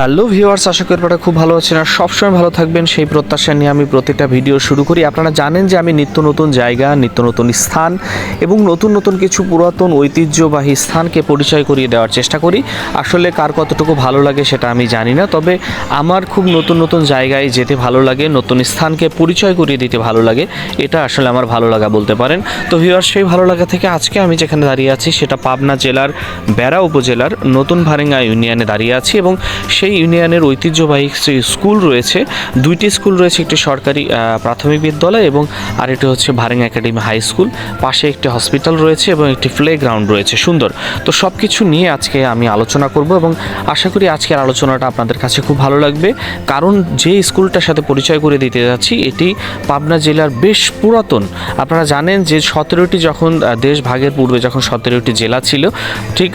Hello viewers, আশা করি খুব ভালো আছেন আর সবসময় ভালো থাকবেন। সেই প্রত্যাশা নিয়ে আমি প্রত্যেকটা ভিডিও শুরু করি। আপনারা জানেন যে আমি নিত্য নতুন জায়গা, নিত্য নতুন স্থান এবং নতুন নতুন কিছু পুরাতন ঐতিহ্যবাহী স্থানকে পরিচয় করিয়ে দেওয়ার চেষ্টা করি। আসলে কার কতটুকু ভালো লাগে সেটা আমি জানি না, তবে আমার খুব নতুন নতুন জায়গায় যেতে ভালো লাগে, নতুন স্থানকে পরিচয় করিয়ে দিতে ভালো লাগে, এটা আসলে আমার ভালো লাগা বলতে পারেন। তো ভিউয়ার্স, সেই ভালো লাগা থেকে আজকে আমি যেখানে দাঁড়িয়ে আছি সেটা পাবনা জেলার, বেড়া উপজেলার নতুন ভারেঙ্গা ইউনিয়নে দাঁড়িয়ে আছি এবং সেই ইউনিয়নের ঐতিহ্যবাহী স্কুল রয়েছে। দুইটি স্কুল রয়েছে, একটি সরকারি প্রাথমিক বিদ্যালয় এবং আরেকটি হচ্ছে ভারেঙ্গা একাডেমি হাই স্কুল। পাশে একটি হসপিটাল রয়েছে এবং একটি প্লে গ্রাউন্ড রয়েছে। সুন্দর। তো সব কিছু নিয়ে আজকে আমি আলোচনা করব এবং আশা করি আজকের আলোচনাটা আপনাদের কাছে খুব ভালো লাগবে। কারণ যে স্কুলটার সাথে পরিচয় করে দিতে যাচ্ছি, এটি পাবনা জেলার বেশ পুরাতন। আপনারা জানেন যে সতেরোটি যখন দেশ ভাগের পূর্বে যখন সতেরোটি জেলা ছিল, ঠিক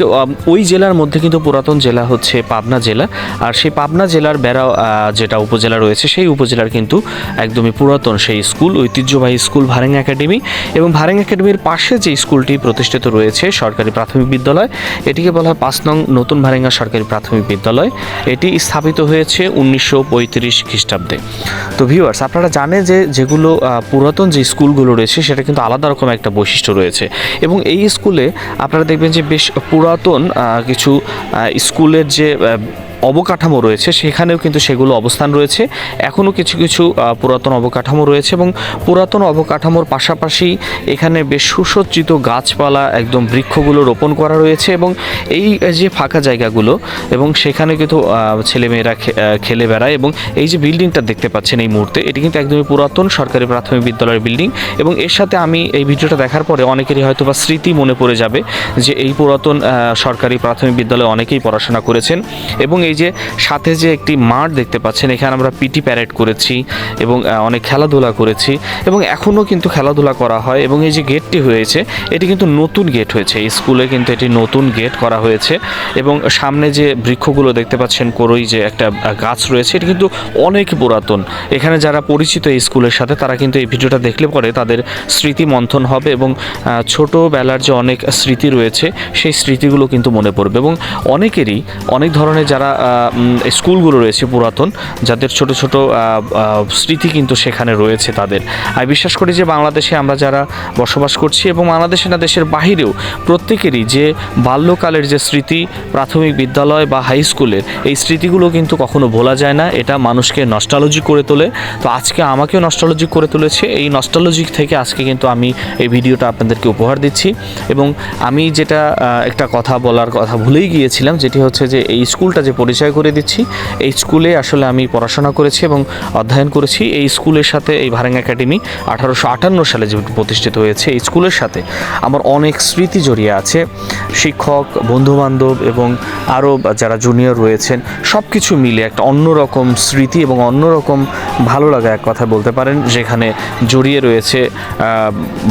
ওই জেলার মধ্যে কিন্তু পুরাতন জেলা হচ্ছে পাবনা জেলা। আর সেই পাবনা জেলার বেড়া যেটা উপজেলা রয়েছে, সেই উপজেলার কিন্তু একদমই পুরাতন সেই স্কুল, ঐতিহ্যবাহী স্কুল ভারেং একাডেমি। এবং ভারেং একাডেমির পাশে যে স্কুলটি প্রতিষ্ঠিত রয়েছে সরকারি প্রাথমিক বিদ্যালয়, এটিকে বলা হয় পাঁচ নং নতুন ভারেঙ্গা সরকারি প্রাথমিক বিদ্যালয়। এটি স্থাপিত হয়েছে উনিশশো পঁয়ত্রিশ খ্রিস্টাব্দে। তো ভিউয়ার্স আপনারা জানেন যে যেগুলো পুরাতন যে স্কুলগুলো রয়েছে, সেটা কিন্তু আলাদা রকম একটা বৈশিষ্ট্য রয়েছে। এবং এই স্কুলে আপনারা দেখবেন যে বেশ পুরাতন কিছু স্কুলের যে অবকাঠামো রয়েছে, সেখানেও কিন্তু সেগুলো অবস্থান রয়েছে। এখনও কিছু কিছু পুরাতন অবকাঠামো রয়েছে এবং পুরাতন অবকাঠামোর পাশাপাশি এখানে বেশ সুসজ্জিত গাছপালা, একদম বৃক্ষগুলো রোপণ করা রয়েছে এবং এই যে ফাঁকা জায়গাগুলো এবং সেখানে কিন্তু ছেলেমেয়েরা খেলে বেড়ায় এবং এই যে বিল্ডিংটা দেখতে পাচ্ছেন এই মুহূর্তে, এটি কিন্তু একদমই পুরাতন সরকারি প্রাথমিক বিদ্যালয়ের বিল্ডিং এবং এর সাথে আমি এই ভিডিওটা দেখার পরে অনেকেরই হয়তো বা স্মৃতি মনে পড়ে যাবে যে এই পুরাতন সরকারি প্রাথমিক বিদ্যালয়ে অনেকেই পড়াশোনা করেছেন এবং এই যে সাথে যে একটি মাঠ দেখতে পাচ্ছেন, এখানে আমরা পিটি প্যারেড করেছি এবং অনেক খেলাধুলা করেছি এবং এখনও কিন্তু খেলাধুলা করা হয় এবং এই যে গেটটি হয়েছে, এটি কিন্তু নতুন গেট হয়েছে। এই স্কুলে কিন্তু এটি নতুন গেট করা হয়েছে এবং সামনে যে বৃক্ষগুলো দেখতে পাচ্ছেন, করই যে একটা গাছ রয়েছে, এটি কিন্তু অনেক পুরাতন। এখানে যারা পরিচিত এই স্কুলের সাথে, তারা কিন্তু এই ভিডিওটা দেখলে পরে তাদের স্মৃতি মন্থন হবে এবং ছোটোবেলার যে অনেক স্মৃতি রয়েছে, সেই স্মৃতিগুলো কিন্তু মনে পড়বে এবং অনেকেরই, অনেক ধরনের যারা স্কুলগুলো রয়েছে পুরাতন, যাদের ছোট ছোট স্মৃতি কিন্তু সেখানে রয়েছে তাদের। আমি বিশ্বাস করি যে বাংলাদেশে আমরা যারা বসবাস করছি এবং বাংলাদেশে না, দেশের বাহিরেও প্রত্যেকেরই যে বাল্যকালের যে স্মৃতি, প্রাথমিক বিদ্যালয় বা হাই স্কুলের, এই স্মৃতিগুলো কিন্তু কখনো ভোলা যায় না। এটা মানুষকে নস্টালজি করে তোলে। তো আজকে আমাকেও নস্টালজি করে তুলেছে। এই নস্টালজিক থেকে আজকে কিন্তু আমি এই ভিডিওটা আপনাদেরকে উপহার দিচ্ছি। এবং আমি যেটা একটা কথা বলার কথা ভুলেই গিয়েছিলাম, যেটি হচ্ছে যে এই স্কুলটা যে পরিচয় করে দিচ্ছি। এই স্কুলে আসলে আমি পড়াশোনা করেছি এবং অধ্যয়ন করেছি। এই স্কুলের সাথে এই ভারেং একাডেমি আঠারোশো আটান্ন সালে যে প্রতিষ্ঠিত হয়েছে, এই স্কুলের সাথে আমার অনেক স্মৃতি জড়িয়ে আছে। শিক্ষক, বন্ধুবান্ধব এবং আরও যারা জুনিয়র রয়েছেন সব কিছু মিলে একটা অন্যরকম স্মৃতি এবং অন্যরকম ভালো লাগা, এক কথা বলতে পারেন, যেখানে জড়িয়ে রয়েছে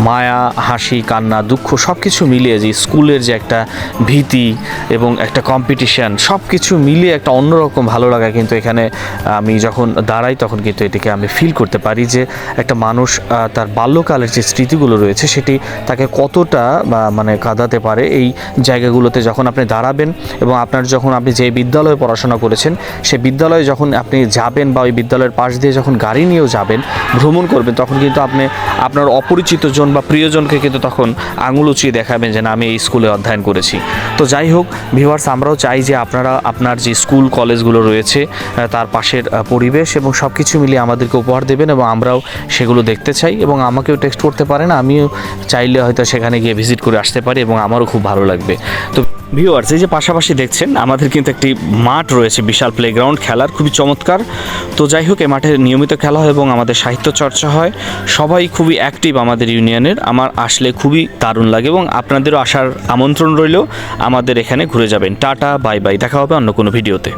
মায়া, হাসি, কান্না, দুঃখ সব কিছু মিলিয়ে যে স্কুলের যে একটা ভীতি এবং একটা কম্পিটিশান সব কিছু মিলিয়ে একটা অন্যরকম ভালো লাগা কিন্তু এখানে, আমি যখন দাঁড়াই তখন কিন্তু এটিকে আমি ফিল করতে পারি যে একটা মানুষ তার বাল্যকালের যে স্মৃতিগুলো রয়েছে সেটি তাকে কতটা মানে কাঁদাতে পারে এই জায়গাগুলোতে যখন আপনি দাঁড়াবেন এবং আপনার যখন আপনি যে বিদ্যালয়ে পড়াশোনা করেছেন সেই বিদ্যালয়ে যখন আপনি যাবেন বা ওই বিদ্যালয়ের পাশ দিয়ে যখন গাড়ি নিয়েও যাবেন, ভ্রমণ করবেন, তখন কিন্তু আপনি, আপনার অপরিচিত জন বা প্রিয়জনকে কিন্তু তখন আঙুল উঁচিয়ে দেখাবেন যে না, আমি এই স্কুলে অধ্যয়ন করেছি। তো যাই হোক ভিউয়ার্স আমরাও চাই যে আপনারা, আপনার যে স্কুল, কলেজগুলো রয়েছে তার পাশের পরিবেশ এবং সব কিছু মিলিয়ে আমাদেরকে উপহার দেবেন এবং আমরাও সেগুলো দেখতে চাই এবং আমাকেও টেক্সট করতে পারেন। আমিও চাইলে হয়তো সেখানে গিয়ে ভিজিট করে আসতে পারি এবং আমারও খুব ভালো লাগবে। তো ভিউয়ার্স এই যে পাশাপাশি দেখছেন, আমাদের কিন্তু একটি মাঠ রয়েছে, বিশাল প্লেগ্রাউন্ড খেলার, খুবই চমৎকার। তো যাই হোক, এই মাঠে নিয়মিত খেলা হয় এবং আমাদের সাহিত্য চর্চা হয়। সবাই খুবই অ্যাক্টিভ আমাদের ইউনিয়নের। আমার আসলে খুবই দারুণ লাগে এবং আপনাদেরও আসার আমন্ত্রণ রইল। আমাদের এখানে ঘুরে যাবেন। Tata, bye bye. দেখা হবে অন্য কোনো ভিডিওতে।